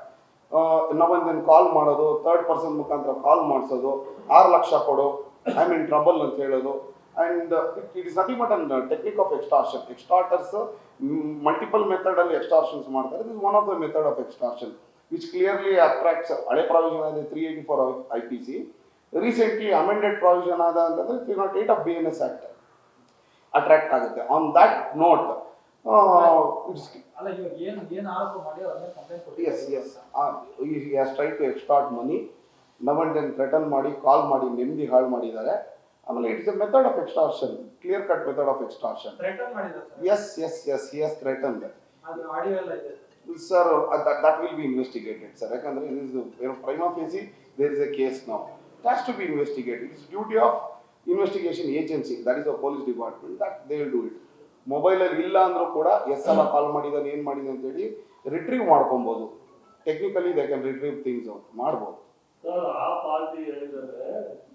[SPEAKER 6] ನಾವೊಂದೇನು ಕಾಲ್ ಮಾಡೋದು ಥರ್ಡ್ ಪರ್ಸನ್ ಮುಖಾಂತರ ಕಾಲ್ ಮಾಡಿಸೋದು, ಆರು ಲಕ್ಷ ಕೊಡು ಐ ಮೀನ್ ಟ್ರಬಲ್ ಅಂತ ಹೇಳೋದು. And it is nothing but an technique of extortion extorters multiple ಮೆಥಡಲ್ಲಿ extortions ಮಾಡ್ತಾರೆ. Is one of the method of extortion which clearly attracts ಹಳೆ ಪ್ರಾವಿಷನ್ ಇದೆ three eighty four I P C recently amended provision ಆದ ಅಂತಂದ್ರೆ three naught eight of B N S act attract ಆಗುತ್ತೆ. On that note S S has try to extort money ನಮ್ಮ ದೆನ್ ಥ್ರೆಟನ್ ಮಾಡಿ ಕಾಲ್ ಮಾಡಿ ನೆಮ್ಮದಿ ಹಾಳು ಮಾಡಿದ್ದಾರೆ. ಆಮೇಲೆ it's a method of extortion clear cut method of extortion S S S S threaten sir that will be investigated sir ಯಾಕಂದ್ರೆ it is prime of facie there is a case ನಾವು it has to be investigated it's duty of investigation agency that is a police department that they will do it ಮೊಬೈಲಲ್ಲಿ ಇಲ್ಲ ಅಂದ್ರೂ ಕೂಡ ಎಸ್ ಎಲ್ಲ ಕಾಲ್ ಮಾಡಿದಾನೆ ಏನು ಮಾಡಿದೆ ಅಂತೇಳಿ ರಿಟ್ರೀವ್ ಮಾಡ್ಕೊಬೋದು. Technically they can retrieve things ಮಾಡ್ಬೋದು.
[SPEAKER 3] ಸರ್ ಆ ಪಾರ್ಟಿ ಹೇಳಿದ್ರೆ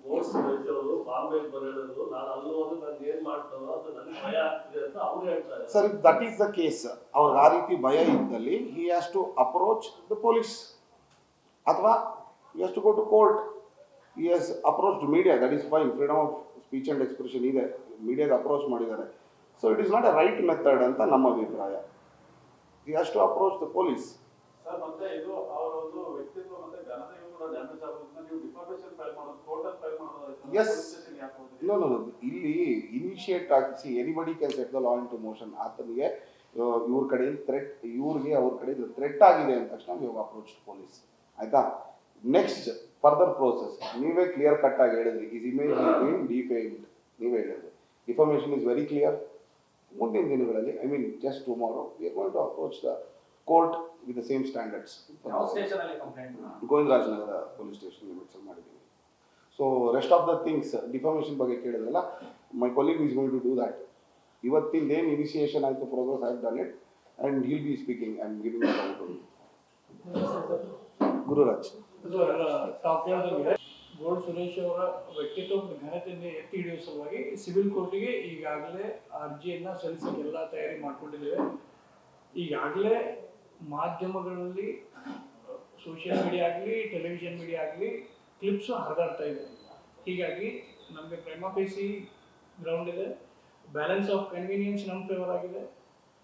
[SPEAKER 3] ನೋಟ್ಸ್ ಅವರು ಬಾಂಬೆ ಬರೆಯೋದು ನಾನು ಅಲ್ಲಿ ಹೋದ್ರೆ ನಾನು ಏನ್ ಮಾಡ್ತಾರೋ ಅದು ನನಗೆ ಭಯ ಆಗ್ತಿದೆ ಅಂತ ಅವ್ರು ಹೇಳ್ತಾರೆ
[SPEAKER 6] sir if that is the case ಅವ್ರಿಗೆ ಆ ರೀತಿ ಭಯ ಇದ್ದಲ್ಲಿ he has to approach the police ಅಥವಾ he has to go to court he is approach media that is fine freedom of speech and expression ಇದೆ. ಮೀಡಿಯಾದ ಅಪ್ರೋಚ್ ಮಾಡಿದ್ದಾರೆ. So it is not a right method ಅಂತ ನಮ್ಮ ಅಭಿಪ್ರಾಯ. ಈ ಅಷ್ಟು approach the police? No no ಇಲ್ಲಿ initiate ಆಗಿಸಿ anybody can set the law in to motion ಆತನಿಗೆ ಇವ್ರ ಕಡೆಯಿಂದ ಥ್ರೆಟ್ ಇವ್ರಿಗೆ ಅವ್ರ ಕಡೆಯಿಂದ ಥ್ರೆಟ್ ಆಗಿದೆ ಅಂದ ತಕ್ಷಣ ಇವಾಗ ಅಪ್ರೋಚ್ ಪೊಲೀಸ್ ಆಯ್ತಾ? ನೆಕ್ಸ್ಟ್ ಫರ್ದರ್ ಪ್ರೋಸೆಸ್ ನೀವೇ ಕ್ಲಿಯರ್ ಕಟ್ ಆಗಿ ಹೇಳಿದ್ರಿ. ಇಸ್ ಇಮೇಜ್ ಬೀನ್ ಡಿಫೇಮ್ಡ್ ನೀವೇ ಹೇಳಿದ್ರಿ. ಡಿಫಾರ್ಮೇಷನ್ ಇಸ್ ವೆರಿ ಕ್ಲಿಯರ್ ಮುಂದಿನ ದಿನಗಳಲ್ಲಿ I mean just tomorrow we are going to approach the court with the same standards
[SPEAKER 1] Govindraj station ಅಲ್ಲಿ complaint
[SPEAKER 6] Govindarajanagar police station limits ಮಾಡಿದ್ದೀನಿ ಮಾಡಿದ್ದೀವಿ. So rest of the things defamation ಬಗ್ಗೆ ಕೇಳಿದ್ರಲ್ಲ my colleague is going to do that ಇವತ್ತಿಂದ ಏನು ಇನಿಷಿಯೇಷನ್ ಆಯಿತು ಪ್ರೋಗ್ರೆಸ್ ಆಗಿ done it and he'll be speaking and giving Gururaj.
[SPEAKER 3] ಇದು ಕೇಳಿದಂಗೆ ಗೋಲ್ಡ್ ಸುರೇಶ್ ಅವರ ವ್ಯಕ್ತಿತ್ವ ಘನತೆಯನ್ನು ಎತ್ತಿ ಹಿಡಿಯುವ ಸಲುವಾಗಿ ಸಿವಿಲ್ ಕೋರ್ಟಿಗೆ ಈಗಾಗಲೇ ಅರ್ಜಿಯನ್ನ ಸಲ್ಲಿಸಕ್ಕೆ ಎಲ್ಲ ತಯಾರಿ ಮಾಡ್ಕೊಂಡಿದ್ದೇವೆ. ಈಗಾಗಲೇ ಮಾಧ್ಯಮಗಳಲ್ಲಿ ಸೋಷಿಯಲ್ ಮೀಡಿಯಾ ಆಗಲಿ ಟೆಲಿವಿಷನ್ ಮೀಡಿಯಾ ಆಗಲಿ ಕ್ಲಿಪ್ಸ್ ಹರಿದಾಡ್ತಾ ಇದೆ. ಹೀಗಾಗಿ ನಮಗೆ ಪ್ರೇಮಾಪೇಸಿ ಗ್ರೌಂಡ್ ಇದೆ. ಬ್ಯಾಲೆನ್ಸ್ ಆಫ್ ಕನ್ವೀನಿಯನ್ಸ್ ನಮ್ಮ ಫೇವರ್ ಆಗಿದೆ.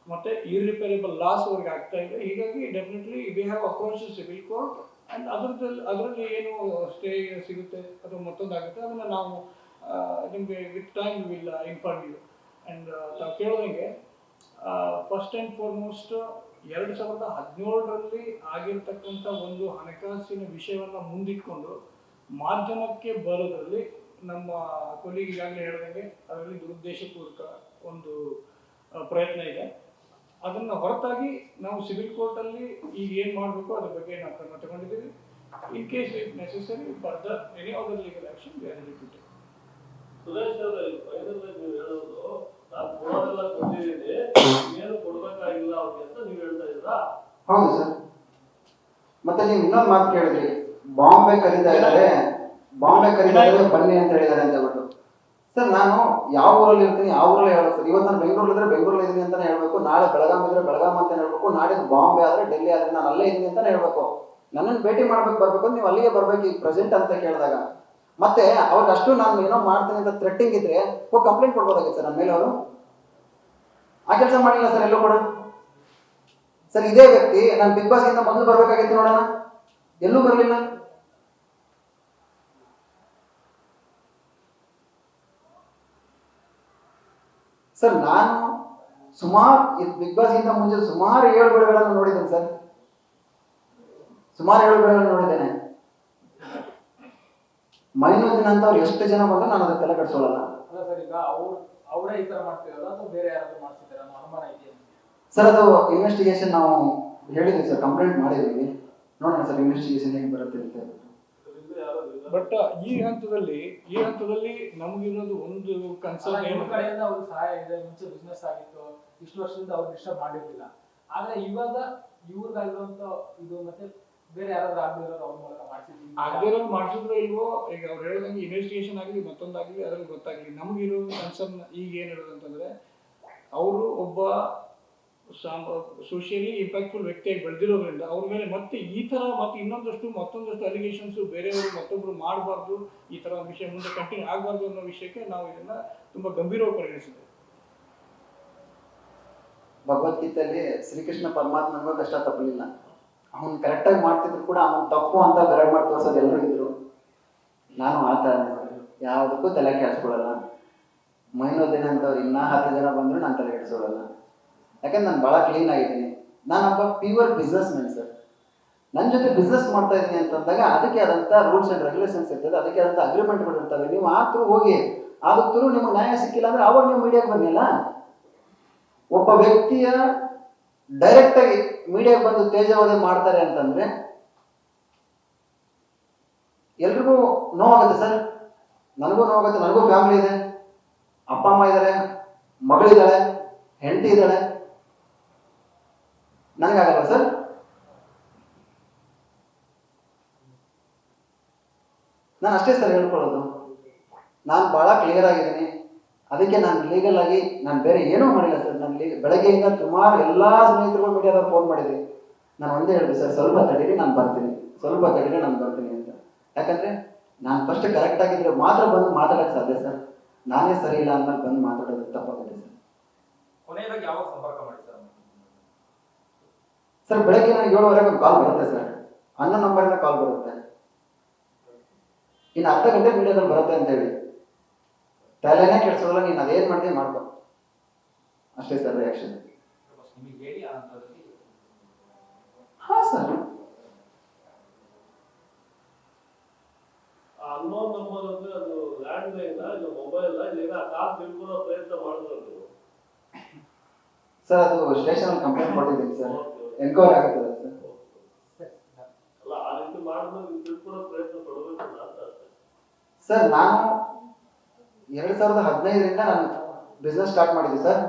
[SPEAKER 3] ಮತ್ತೆ ಇರ್ರಿಪೇರೇಬಲ್ ಲಾಸ್ ಅವ್ರಿಗೆ ಆಗ್ತಾ ಇದೆ. ಹೀಗಾಗಿ definitely we have approach civil court and ಅದರದಲ್ಲಿ ಅದರಲ್ಲಿ ಏನು ಸ್ಟೇ ಸಿಗುತ್ತೆ ಅಥವಾ ಮತ್ತೊಂದು ಆಗುತ್ತೆ ಅದನ್ನು ನಾವು ನಿಮಗೆ with time will inform you and ತಾವು ಕೇಳೋದಂಗೆ ಫಸ್ಟ್ ಆ್ಯಂಡ್ ಫಾರ್ಮೋಸ್ಟ್ ಎರಡು ಸಾವಿರದ ಹದಿನೇಳರಲ್ಲಿ ಆಗಿರ್ತಕ್ಕಂಥ ಒಂದು ಹಣಕಾಸಿನ ವಿಷಯವನ್ನು ಮುಂದಿಟ್ಕೊಂಡು ಮಾಧ್ಯಮಕ್ಕೆ ಬರೋದ್ರಲ್ಲಿ ನಮ್ಮ ಕೊಲೀಗ್ ಈಗಾಗಲೇ ಹೇಳ್ದಂಗೆ ಅದರಲ್ಲಿ ದುರುದ್ದೇಶಪೂರ್ವಕ ಒಂದು ಪ್ರಯತ್ನ ಇದೆ. ಅದನ್ನು ಹೊರತಾಗಿ ನಾವು ಸಿವಿಲ್ ಕೋರ್ಟಲ್ಲಿ ಈಗ ಏನು ಮಾಡಬೇಕು ಅದ್ರ ಬಗ್ಗೆ ನಾವು ಕ್ರಮ ತಗೊಂಡಿದ್ದೀವಿ. In case it necessary further any other legal action we are ready
[SPEAKER 7] Suresh ಅವರೇ ಫೈನಲ್ ನೀವು ಹೇಳೋದು ನಾನು ಕೊಡೋದೆಲ್ಲ ಕೊಟ್ಟಿದ್ದೀನಿ ಏನು ಕೊಡ್ಬೇಕಾಗಿಲ್ಲ ಅವ್ರಿಗೆ ಅಂತ ನೀವು ಹೇಳ್ತಾ ಇದ್ದೀರಾ?
[SPEAKER 2] ಹೌದು ಸರ್. ಮತ್ತೆ ನೀವು ಇನ್ನೊಂದು ಮಾತು ಕೇಳಿದ್ರಿ ಬಾಂಬೆ ಕರೀತಾ ಇದ್ದಾರೆ ಬಾಂಬೆ ಕರೀತಾ ಇದ್ದಾರೆ ಬನ್ನಿ ಅಂತ ಹೇಳಿದ್ದಾರೆ ಅಂತ ಹೇಳ್ಬಿಟ್ಟು. ಸರ್ ನಾನು ಯಾವ ಊರಲ್ಲಿ ಇರ್ತೀನಿ, ಯಾವ ಊರಲ್ಲಿ ಹೇಳೋದು ಸರ್ ಇವತ್ತು ನಾನು ಬೆಂಗಳೂರಲ್ಲಿ ಇದ್ರೆ ಬೆಂಗಳೂರಲ್ಲಿ ಇದ್ದೀನಿ ಅಂತಾನೆ ಹೇಳಬೇಕು. ನಾಳೆ ಬೆಳಗಾಂ ಇದ್ರೆ ಬೆಳಗಾಂ ಅಂತ ಹೇಳ್ಬೇಕು. ನಾಡಿದ್ದು ಬಾಂಬೆ ಆದ್ರೆ ಡೆಲ್ಲಿ ಆದ್ರೆ ನಾನು ಅಲ್ಲೇ ಇದ್ದೀನಿ ಅಂತಲೇ ಹೇಳ್ಬೇಕು. ನನ್ನನ್ನು ಭೇಟಿ ಮಾಡ್ಬೇಕು, ಬರಬೇಕು ನೀವು ಅಲ್ಲಿಗೆ ಬರ್ಬೇಕು ಈಗ ಪ್ರೆಸೆಂಟ್ ಅಂತ ಕೇಳಿದಾಗ. ಮತ್ತೆ ಅವ್ರಿಗೆ ಅಷ್ಟು ನಾನು ಏನೋ ಮಾಡ್ತೀನಿ ಅಂತ ಥ್ರೆಟ್ಟಿಂಗ್ ಇದ್ರೆ ಹೋಗಿ ಕಂಪ್ಲೇಂಟ್ ಕೊಡ್ಬೋದಾಗಿತ್ತು ಸರ್ ನನ್ನ ಮೇಲೆ ಅವರು? ಆ ಕೆಲಸ ಮಾಡಿಲ್ಲ ಸರ್ ಎಲ್ಲೂ ಕೂಡ? ಸರ್ ಇದೇ ವ್ಯಕ್ತಿ, ನಾನು ಬಿಗ್ ಬಾಸ್ ಇಂದ ಮೊದಲು ಬರ್ಬೇಕಾಗಿತ್ತು ನೋಡೋಣ. ಎಲ್ಲೂ ಬರಲಿಲ್ಲ. ಸರ್ ನಾನು ಸುಮಾರು ಬಿಗ್ ಬಾಸ್ ಇಂದ ಮುಂಚೆ ಸುಮಾರು ಏಳುಗಳನ್ನು ನೋಡಿದ್ದೇನೆ ಸರ್. ಸುಮಾರು ಏಳುಗಳನ್ನು ನೋಡಿದ್ದೇನೆ. ಮೈನೂದಿನ ಅಂತ ಅವ್ರು ಎಷ್ಟು ಜನ ಬಂದ್ರೆ ನಾನು ಅದಕ್ಕೆ ತಲೆ ಕಟ್ಸೋಳಲ್ಲ
[SPEAKER 1] ಸರ್ ಈಗ ಅವ್ರು ಅವರೇ ಈ ತರ ಮಾಡ್ತಿರಲ್ಲ ಅಥವಾ ಬೇರೆ ಯಾರಾದ್ರೂ ಮಾಡ್ತಿದಾರ ಅನ್ನೋ ಅನುಮಾನ ಇದೆಯಾ
[SPEAKER 2] ಸರ್ ಅದು ಇನ್ವೆಸ್ಟಿಗೇಷನ್ ನಾವು ಹೇಳಿದ್ವಿ ಸರ್ ಕಂಪ್ಲೇಂಟ್ ಮಾಡಿದ್ವಿ. ನೋಡೋಣ ಸರ್ ಇನ್ವೆಸ್ಟಿಗೇಷನ್ ಹೇಗೆ ಬರುತ್ತೆ ಅಂತ.
[SPEAKER 3] ಬಟ್ ಈ ಹಂತದಲ್ಲಿ ಈ ಹಂತದಲ್ಲಿ ನಮಗಿರೋದು ಒಂದು ಕನ್ಸರ್ನ್ ಏನು?
[SPEAKER 1] ಕಡೆಯಿಂದ ಅವ್ರಿಗೆ ಸಹಾಯ ಇದೆ ಮುಂಚೆ ಬಿಸ್ನೆಸ್ ಆಗಿತ್ತು ಇಷ್ಟು ವರ್ಷದಿಂದ ಅವ್ರು ಡಿಸ್ಟರ್ಬ್ ಮಾಡಿರ್ಲಿಲ್ಲ. ಆದ್ರೆ ಇವಾಗ ಇವ್ರಿಗಾಗಿರುವಂತ ಇದು ಮತ್ತೆ ಬೇರೆ ಯಾರಾದ್ರೂ ಆಗದಿರೋದು ಅವ್ರ ಮೂಲಕ ಮಾಡ್ಸಿದ್ವಿ
[SPEAKER 3] ಆಗದಿರೋದು ಮಾಡ್ಸಿದ್ರೆ ಇಲ್ವೋ ಈಗ ಅವ್ರು ಹೇಳಿದಂಗೆ ಇನ್ವೆಸ್ಟಿಗೇಷನ್ ಆಗಲಿ ಮತ್ತೊಂದಾಗಲಿ ಅದ್ರಲ್ಲಿ ಗೊತ್ತಾಗಲಿ ನಮಗಿರೋ ಕನ್ಸರ್ನ್ ಈಗ ಏನು ಹೇಳೋದು ಅಂತಂದ್ರೆ ಅವರು ಒಬ್ಬ ಸೋಷಿಯಲಿ ಇಂಪ್ಯಾಕ್ಟ್ಫುಲ್ ವ್ಯಕ್ತಿಯಾಗಿ ಬೆಳೆದಿರೋದ್ರಿಂದ ಅವ್ರ ಮೇಲೆ ಮತ್ತೆ ಈ ತರ ಮತ್ತೆ ಇನ್ನೊಂದಷ್ಟು ಮತ್ತೊಂದಷ್ಟು ಅಲಿಗೇಷನ್ಸ್ ಬೇರೆಯವರು ಮತ್ತೊಬ್ರು ಮಾಡಬಾರ್ದು, ಈ ತರ ವಿಷಯ ಮುಂದೆ ಕಂಟಿನ್ಯೂ ಆಗಬಾರ್ದು ಅನ್ನೋ ವಿಷಯಕ್ಕೆ ನಾವು ಇದನ್ನ ತುಂಬಾ ಗಂಭೀರವಾಗಿ ಪರಿಗಣಿಸಿದ್ದೇವೆ.
[SPEAKER 2] ಭಗವದ್ಗೀತೆಯಲ್ಲಿ ಶ್ರೀಕೃಷ್ಣ ಪರಮಾತ್ಮನಿಗೂ ಕಷ್ಟ ತಪ್ಪಲಿಲ್ಲ. ಅವನು ಕರೆಕ್ಟಾಗಿ ಮಾಡ್ತಿದ್ರು ಕೂಡ ಅವನು ತಪ್ಪು ಅಂತ ಬೆರಳು ಮಾಡಿ ತೋರಿಸೋದು ಎಲ್ಲರೂ ಇದ್ರು. ನಾನು ಆ ಥರ ಯಾವುದಕ್ಕೂ ತಲೆ ಕೆಡಿಸ್ಕೊಳ್ಳಲ್ಲ. ಮೈನೋದಿನ ಅಂತವ್ರು ಇನ್ನೂ ಹತ್ತು ಜನ ಬಂದರೂ ನಾನು ತಲೆ ಕೆಡಿಸ್ಕೊಳ್ಳಲ್ಲ. ಯಾಕಂದ್ರೆ ನಾನು ಭಾಳ ಕ್ಲೀನ್ ಆಗಿದ್ದೀನಿ. ನಾನೊಬ್ಬ ಪ್ಯೂರ್ ಬಿಸ್ನೆಸ್ ಮ್ಯಾನ್ ಸರ್ ನನ್ನ ಜೊತೆ ಬಿಸ್ನೆಸ್ ಮಾಡ್ತಾ ಇದ್ದೀನಿ ಅಂತಂದಾಗ ಅದಕ್ಕೆ ಆದಂಥ ರೂಲ್ಸ್ ಆ್ಯಂಡ್ ರೆಗ್ಯುಲೇಷನ್ಸ್ ಇರ್ತದೆ, ಅದಕ್ಕೆ ಆದಂಥ ಅಗ್ರಿಮೆಂಟ್ಗಳು ಇರ್ತವೆ ನೀವು ಆ ಥ್ರೂ ಹೋಗಿ ಆದ ಥ್ರೂ ನಿಮಗೆ ನ್ಯಾಯ ಸಿಕ್ಕಿಲ್ಲ ಅಂದ್ರೆ ಅವಾಗ ನೀವು ಮೀಡಿಯಾಗೆ ಬಂದಿಲ್ಲ ಒಬ್ಬ ವ್ಯಕ್ತಿಯ ಡೈರೆಕ್ಟ್ ಆಗಿ ಮೀಡಿಯಾಗೆ ಬಂದು ತೇಜವಾದ ಮಾಡ್ತಾರೆ ಅಂತಂದ್ರೆ ಎಲ್ರಿಗೂ ನೋವಾಗುತ್ತೆ ಸರ್ ನನಗೂ ನೋವಾಗುತ್ತೆ ನನಗೂ ಫ್ಯಾಮಿಲಿ ಇದೆ. ಅಪ್ಪ, ಅಮ್ಮ ಇದ್ದಾರೆ ಮಗಳಿದ್ದಾಳೆ ಹೆಂಡತಿ ಇದ್ದಾಳೆ ನನಗಾಗಲ್ಲ ಸರ್? ನಾನು ಅಷ್ಟೇ ಸರ್ ಹೇಳ್ಕೊಳ್ಳೋದು. ನಾನು ಭಾಳ ಕ್ಲಿಯರ್ ಆಗಿದ್ದೀನಿ. ಅದಕ್ಕೆ ನಾನು ಲೀಗಲ್ ಆಗಿ ನಾನು ಬೇರೆ ಏನೂ ಮಾಡಿಲ್ಲ ಸರ್. ನಾನು ಲೀಗ ಬೆಳಗ್ಗೆಯಿಂದ ಸುಮಾರು ಎಲ್ಲ ಸ್ನೇಹಿತರು ಮೀಡಿಯಾದವ್ರು ಫೋನ್ ಮಾಡಿದೆ ನಾನು ಒಂದೇ ಹೇಳಿದೆ ಸರ್, ಸ್ವಲ್ಪ ತಡೀರಿ, ನಾನು ಬರ್ತೀನಿ. ಸ್ವಲ್ಪ ತಡೀರಿ, ನಾನು ಬರ್ತೀನಿ ಅಂತ. ಯಾಕಂದರೆ ನಾನು ಫಸ್ಟ್ ಕರೆಕ್ಟ್ ಆಗಿದ್ರೆ ಮಾತ್ರ ಬಂದು ಮಾತಾಡೋಕ್ಕೆ ಸಾಧ್ಯ ಸರ್. ನಾನೇ ಸರಿ ಇಲ್ಲ ಅಂತ ಬಂದು ಮಾತಾಡೋದು ತಪ್ಪಾಗುತ್ತೆ ಸರ್.
[SPEAKER 1] ಕೊನೆಯದಾಗಿ ಯಾವಾಗ ಸಂಪರ್ಕ ಮಾಡಿ ಸರ್
[SPEAKER 2] ಬೆಳಗ್ಗೆ ನನಗೆ ಏಳುವರೆಗೆ ಒಂದು ಕಾಲ್ ಬರುತ್ತೆ ಸರ್. ಅನ್ನ ನಂಬರಿಂದ ಕಾಲ್ ಬರುತ್ತೆ. ಇನ್ನು ಅರ್ಧ ಗಂಟೆ ಮೀಡಿಯಾದಲ್ಲಿ ಬರುತ್ತೆ ಅಂತ ಹೇಳಿ ತಲೆನೇ ಕೆಡ್ಸೋದಲ್ಲ ನೀನು ಅದೇನು ಮಾಡ್ತೀನಿ ಮಾಡ್ಕೊ. ಅಷ್ಟೇ ಸರ್ ರಿಯಾಕ್ಷನ್ ಹಾಂ ಸರ್.
[SPEAKER 7] ಅನ್ನೋನ್ ನಂಬರ್ ಅಂದ್ರೆ ಅದು ಲ್ಯಾಂಡ್ ಲೈನ್ ಇಲ್ಲ ಮೊಬೈಲ್ ಈಗ ಕಾಲ್ ತಿಳ್ಕೊಳ್ಳೋ ಪ್ರಯತ್ನ ಮಾಡಿದ್ರು
[SPEAKER 2] ಸರ್ ಅದು ಸ್ಟೇಷನ್ ಕಂಪ್ಲೇಂಟ್ ಕೊಟ್ಟಿದ್ದೀನಿ ಸರ್. ಎನ್ಕ್ವೈರಿ ಆಗುತ್ತದೆ ಸರ್
[SPEAKER 7] ಅಲ್ಲ ಆ ರೀತಿ ಮಾಡಿದ್ರೆ ನೀವು ತಿಳ್ಕೊಳ್ಳೋ ಪ್ರಯತ್ನ ಪಡಬೇಕಲ್ಲ ಅಂತ
[SPEAKER 2] ಸರ್ ನಾನು ಎರಡು ಸಾವಿರದ ಹದಿನೈದರಿಂದ ನಾನು ಬಿಸ್ನೆಸ್ ಸ್ಟಾರ್ಟ್ ಮಾಡಿದ್ದೆ ಸರ್.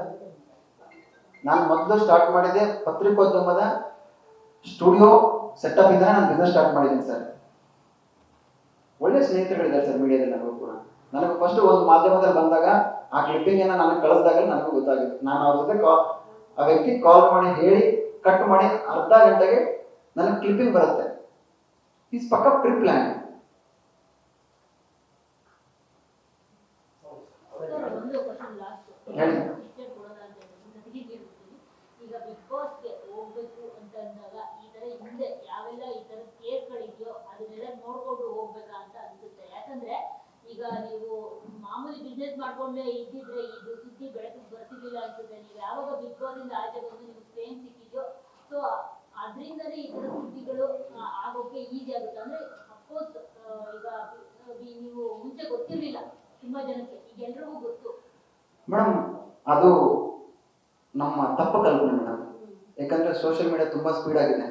[SPEAKER 2] ನಾನು ಮೊದಲು ಸ್ಟಾರ್ಟ್ ಮಾಡಿದ್ದೆ ಪತ್ರಿಕೋದ್ಯಮದ ಸ್ಟುಡಿಯೋ ಸೆಟಪ್ ಇಂದ ನಾನು ಬಿಸ್ನೆಸ್ ಸ್ಟಾರ್ಟ್ ಮಾಡಿದ್ದೀನಿ ಸರ್. ಒಳ್ಳೆ ಸ್ನೇಹಿತರುಗಳಿದ್ದಾರೆ ಸರ್ ಮೀಡಿಯಾದಲ್ಲಿ ನನಗೂ ಕೂಡ. ನನಗೆ ಫಸ್ಟ್ ಒಂದು ಮಾಧ್ಯಮದಲ್ಲಿ ಬಂದಾಗ ಆ ಕ್ಲಿಪ್ಪಿಂಗ್ ಅನ್ನ ನನಗೆ ಕಳಿಸಿದಾಗ ನನಗೂ ಗೊತ್ತಾಗಿತ್ತು ನಾನು ಅವ್ರ ಜೊತೆ ಕಾ ಆ ವ್ಯಕ್ತಿ ಕಾಲ್ ಮಾಡಿ ಹೇಳಿ ಕಟ್ ಮಾಡಿ ಅರ್ಧ ಗಂಟೆಗೆ ನನಗೆ ಕ್ಲಿಪ್ಪಿಂಗ್ ಬರುತ್ತೆ. ಈಸ್ ಪಕ್ಕ ಪ್ರಿ ಪ್ಲಾನ್
[SPEAKER 4] ಸರ್ ಒಂದು ಕ್ವಶನ್ ಲಾಸ್ಟ್
[SPEAKER 2] ಹೇಳಿ.
[SPEAKER 4] ಇಷ್ಟೇ ಕೊಡೋಣ ಅಂತ ಹೇಳಿ ನನಗೆ ಕೇಳ್ಬಿಡ್ತೀನಿ ಈಗ ಬಿಗ್ ಬಾಸ್ಗೆ ಹೋಗ್ಬೇಕು ಅಂತ ಅಂದಾಗ ಈ ತರ ಹಿಂದೆ ಯಾವೆಲ್ಲ ಈ ತರ ಕೇಸ್ಗಳಿದೆಯೋ ಅದನ್ನೆಲ್ಲ ನೋಡ್ಕೊಂಡು ಹೋಗ್ಬೇಕಾ ಅಂತ ಅನ್ಸುತ್ತೆ. ಯಾಕಂದ್ರೆ ಈಗ ನೀವು ಮಾಮೂಲಿ ಬಿಸ್ನೆಸ್ ಮಾಡ್ಕೊಂಡೇ ಇದ್ದಿದ್ರೆ ಇದು ಸುದ್ದಿ ಬೆಳಕಿಗೆ ಬರ್ತಿರ್ಲಿಲ್ಲ ಅನ್ಸುತ್ತೆ. ನೀವು ಯಾವಾಗ ಬಿಗ್ ಬಾಸ್ ಇಂದ ಆಚೆ ಬಂದು ನಿಮ್ಗೆ ಫೇಮ್ ಸಿಕ್ಕಿದ್ಯೋ ಸೊ ಅದರಿಂದನೇ ಈ ತರ ಸುದ್ದಿಗಳು ಆ, ಆಗೋಕೆ ಈಸಿ ಆಗುತ್ತೆ ಅಂದ್ರೆ ಅಫ್ಕೋರ್ಸ್ ಈಗ ಬಿ-
[SPEAKER 2] ಮೇಡಮ್ ಅದು ನಮ್ಮ ತಪ್ಪು ಕಲ್ಪನೆ ಮೇಡಮ್ ಯಾಕಂದ್ರೆ ಸೋಷಿಯಲ್ ಮೀಡಿಯಾ ತುಂಬಾ ಸ್ಪೀಡ್ ಆಗಿದೆ.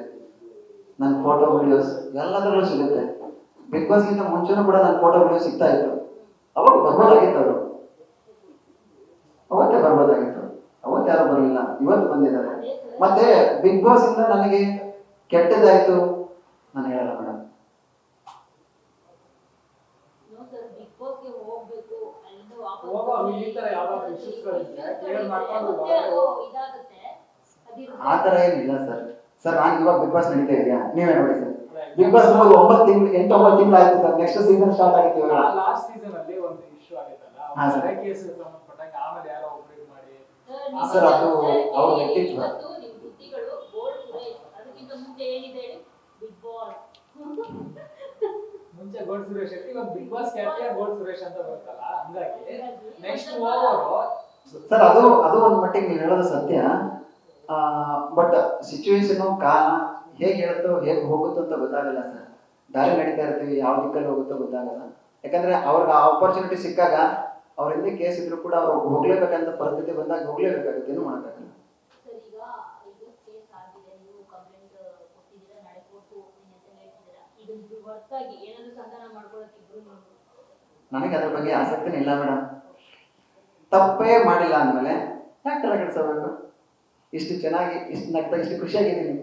[SPEAKER 2] ನನ್ನ ಫೋಟೋ ವಿಡಿಯೋಸ್ ಎಲ್ಲದರಲ್ಲೂ ಸಿಗುತ್ತೆ. ಬಿಗ್ ಬಾಸ್ ಗಿಂತ ಮುಂಚೆನೂ ಕೂಡ ನನ್ನ ಫೋಟೋ ವಿಡಿಯೋ ಸಿಗ್ತಾ ಇತ್ತು. ಅವಾಗ ಬರ್ಬೋದಾಗಿತ್ತು ಅವರು ಅವತ್ತೇ ಬರ್ಬೋದಾಗಿತ್ತು. ಅವತ್ತು ಯಾರು ಬರಲಿಲ್ಲ. ಇವತ್ತು ಬಂದಿದ್ದಾರೆ. ಮತ್ತೆ ಬಿಗ್ ಬಾಸ್ ಇಂದ ನನಗೆ ಕೆಟ್ಟದಾಯ್ತು ನಾನು ಹೇಳಲ್ಲ ಮೇಡಮ್
[SPEAKER 4] ನೋ ಸರ್ ಬಿಗ್ ಬಾಸ್ಗೆ ಹೋಗ್ಬೇಕು ಅಲ್ಲಿಂದ ವಾಪಸ್
[SPEAKER 1] ಹೋಗುವಾಗ
[SPEAKER 4] ಬಂದು
[SPEAKER 1] ಈ ತರ ಯಾವ್ದಾದ್ರು issues ಗಳಿದ್ರೆ clear ಮಾಡ್ಕೊಂಡು.
[SPEAKER 2] ಆ ಥರ ಏನಿಲ್ಲ ಸರ್. ಸರ್ ನಾನು ಇವಾಗ ಬಿಗ್ ಬಾಸ್ ನಡೀತಾ ಇದೆಯಾ? ನೀವೇ ನೋಡಿ ಸರ್. ಬಿಗ್ ಬಾಸ್ ಮುಗಿದು ಒಂಬತ್ತು ತಿಂಗಳು ಎಂಟು ಒಂಬತ್ತು ತಿಂಗಳು ಆಯ್ತು ಸರ್. ನೆಕ್ಸ್ಟ್ ಸೀಸನ್ ಸ್ಟಾರ್ಟ್ ಆಗಿತ್ತು ಇವಾಗ.
[SPEAKER 1] ಲಾಸ್ಟ್ ಸೀಸನ್ ಅಲ್ಲಿ ಒಂದು ಇಶ್ಯೂ ಆಗಿತ್ತಲ್ಲ
[SPEAKER 2] ಹಾ, ಸರ್.
[SPEAKER 1] ಕೇಸ್ ಸಂಬಂಧಪಟ್ಟಂಗೆ ಆಮೇಲೆ ಯಾರೋ ಒಬ್ರು ಇದು ಮಾಡಿ.
[SPEAKER 2] ಸರ್, ಅದು ಅವ್ರ ವ್ಯಕ್ತಿತ್ವ.
[SPEAKER 4] ನಿಮ್ಮ ಬುದ್ಧಿಗಳು ಗೋಲ್ಡ್ ಸುರೇಶ್ ಅದಕ್ಕಿಂತ ಮುಂದೆ ಏನಿದೆ ಹೇಳಿ? ಬಿಗ್ ಬಾಸ್
[SPEAKER 1] ಮುಂಚೆ ಗೋಲ್ಡ್ ಸುರೇಶ್ ಇತ್ತು. ಇವಾಗ big boss captain gold Suresh ಅಂತ ಬರ್ತಲ್ಲ ಹಂಗಾಗಿ ನೆಕ್ಸ್ಟ್ ಓವರ್.
[SPEAKER 2] ಸರ್ ಅದು ಅದು ಒಂದು ಮಟ್ಟಿಗೆ ನೀವು ಹೇಳೋದು ಸತ್ಯ. ಬಟ್ ಸಿಚುವೇಶನ್ ಕಾಲ ಹೇಗೆ ಹೇಳುತ್ತೋ ಹೇಗೆ ಹೋಗುತ್ತೋ ಅಂತ ಗೊತ್ತಾಗಲ್ಲ ಸರ್. ದಾರಿ ನಡೀತಾ ಇರ್ತೀವಿ ಯಾವ ದಿಕ್ಕಲ್ಲಿ ಹೋಗುತ್ತೋ ಗೊತ್ತಾಗಲ್ಲ. ಯಾಕಂದ್ರೆ ಅವ್ರಿಗೆ ಆ ಆಪರ್ಚುನಿಟಿ ಸಿಕ್ಕಾಗ ಅವ್ರ ಹಿಂದೆ ಕೇಸ್ ಇದ್ರು ಕೂಡ ಅವ್ರು ಹೋಗ್ಲೇಬೇಕಂತ ಪರಿಸ್ಥಿತಿ ಬಂದಾಗ ಹೋಗ್ಲೇಬೇಕಾಗುತ್ತೆ ಏನು ಮಾಡೋಕ್ಕಾಗಲ್ಲ
[SPEAKER 4] ಸರ್ ಈಗ ಈಗ ಕೇಸ್ ಆಗಿದೆ ನೀವು ಕಂಪ್ಲೇಂಟ್ ಕೊಟ್ಟಿದ್ದೀರಾ ನಾಳೆ ಕೋರ್ಟ್ ಹೋಗ್ತೀನಿ ಅಂತ ಹೇಳ್ತಿದ್ದೀರಾ ಈಗ ಇದು ಏನಾದ್ರು
[SPEAKER 2] ನನಗೆ ಅದ್ರ ಬಗ್ಗೆ ಆಸಕ್ತಿ ಇಲ್ಲ ಮೇಡಮ್. ತಪ್ಪೇ ಮಾಡಿಲ್ಲ ಅಂದಮೇಲೆ ಯಾಕೆ ತಲೆ ಕೆಡಿಸಬೇಕು ಇಷ್ಟು ಚೆನ್ನಾಗಿ, ಇಷ್ಟು ನಗ್ತಾ, ಇಷ್ಟು ಖುಷಿಯಾಗಿದ್ದೀನಿ.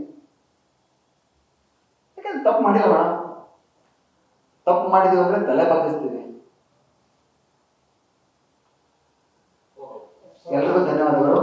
[SPEAKER 2] ಯಾಕಂದ್ರೆ ತಪ್ಪು ಮಾಡಿಲ್ಲ ಮೇಡಮ್. ತಪ್ಪು ಮಾಡಿದೀವಿ ಅಂದ್ರೆ ತಲೆ ಬಗ್ಗಿಸ್ತೀವಿ. ಎಲ್ರಿಗೂ ಧನ್ಯವಾದಗಳು.